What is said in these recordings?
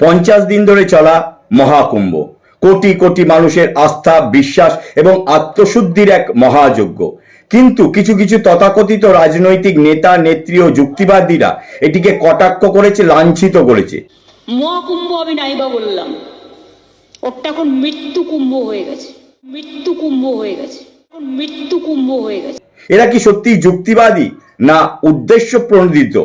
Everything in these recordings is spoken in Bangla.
পঞ্চাশ দিন ধরে চলা মহাকুম্ভ। কোটি কোটি মানুষের আস্থা বিশ্বাস এবং আত্মশুদ্ধির এক মহাযজ্ঞ। কিন্তু কিছু কিছু তথাকথিত রাজনৈতিক নেতা নেত্রী ও যুক্তিবাদীরা এটিকে কটাক্ষ করেছে লাঞ্ছিত করেছে। মহাকুম্ভ আমি নাইবা বললাম। ওরটা এখন মৃত্যু কুম্ভ হয়ে গেছে। মৃত্যু কুম্ভ হয়ে গেছে। এখন মৃত্যু কুম্ভ হয়ে গেছে। এরা কি সত্যি যুক্তিবাদী না উদ্দেশ্য প্রণোদিত?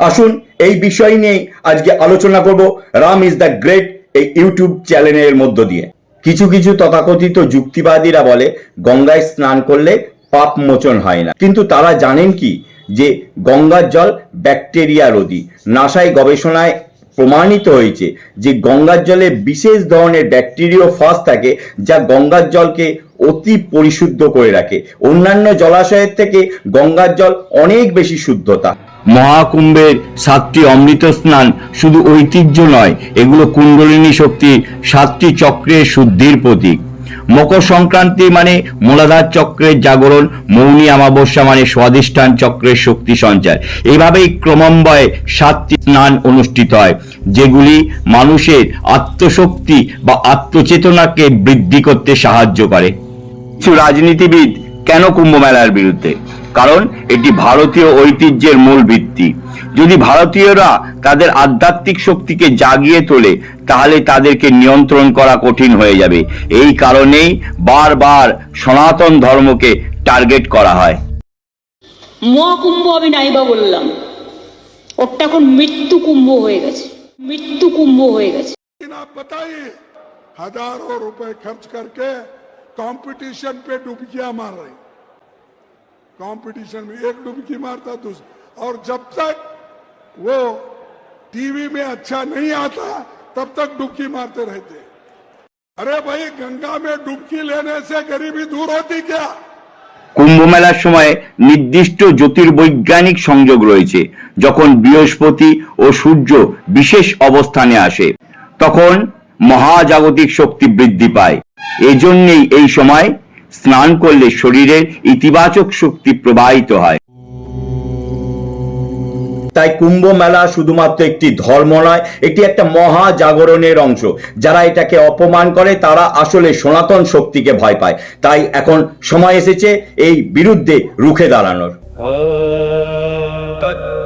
আসুন এই বিষয় নিয়ে আজকে আলোচনা করব। রাম ইজ দ্য গ্রেট এই ইউটিউব চ্যানেলের মধ্য দিয়ে। কিছু কিছু তথাকথিত যুক্তিবাদীরা বলে, গঙ্গায় স্নান করলে পাপ মোচন হয় না। কিন্তু তারা জানেন কি? যে গঙ্গার জল ব্যাকটেরিয়া রোধী। নাসায় গবেষণায় প্রমাণিত হয়েছে যে গঙ্গার জলে বিশেষ ধরনের ব্যাকটেরিয়া ফাঁস থাকে যা গঙ্গার জলকে অতি পরিশুদ্ধ করে রাখে। অন্যান্য জলাশয়ের থেকে গঙ্গার জল অনেক বেশি শুদ্ধতা। মহাকুম্ভের সাতটি অমৃত স্নান শুধু ঐতিহ্য নয়, এগুলো কুণ্ডলিনী শক্তি সাতটি চক্রের শুদ্ধির প্রতীক। মকর সংক্রান্তি মানে মূলাধার চক্রের জাগরণ, মৌনী অমাবস্যা মানে স্বাধিষ্ঠান চক্রের শক্তি সঞ্চার। এইভাবেই ক্রমান্বয়ে সাতটি স্নান অনুষ্ঠিত হয়, যেগুলি মানুষের আত্মশক্তি বা আত্মচেতনাকে বৃদ্ধি করতে সাহায্য করে। কিছু রাজনীতিবিদ কেন কুম্ভ মেলার বিরুদ্ধে? কারণ এটি ভারতীয় ঐতিহ্যের মূল ভিত্তি যদি ভারতীয়রা তাদের আধ্যাত্মিক শক্তিকে জাগিয়ে তোলে তাহলে তাদেরকে নিয়ন্ত্রণ করা কঠিন হয়ে যাবে এই কারণেই বারবার সনাতন ধর্মকে টার্গেট করা হয় মহাকুম্ভ আমি নাইবা বললাম ওরটা এখন মৃত্যু কুম্ভ হয়ে গেছে মৃত্যু কুম্ভ হয়ে গেছে लेकिन आप बताइए हजारों रुपए खर्च करके कंपटीशन पे डुबकियां मार रहे कंपटीशन में एक डुबकी मारता दूसरा और जब तक वो टीवी में अच्छा नहीं आता तब तक डुबकी मारते रहते अरे भाई गंगा में डुबकी लेने से गरीबी दूर होती क्या কুম্ভ মেলার সময় নির্দিষ্ট জ্যোতির্বৈজ্ঞানিক সংযোগ রয়েছে যখন বৃহস্পতি ও সূর্য বিশেষ অবস্থানে আসে তখন মহাজাগতিক শক্তি বৃদ্ধি পায় এজন্যই এই সময় স্নান করলে শরীরের ইতিবাচক শক্তি প্রবাহিত হয়। তাই কুম্ভ মেলা শুধুমাত্র একটি ধর্ম নয় এটি একটা মহা জাগরণের অংশ। যারা এটাকে অপমান করে তারা আসলে সনাতন শক্তিকে ভয় পায়। তাই এখন সময় এসেছে এই বিরুদ্ধে রুখে দাঁড়ানোর।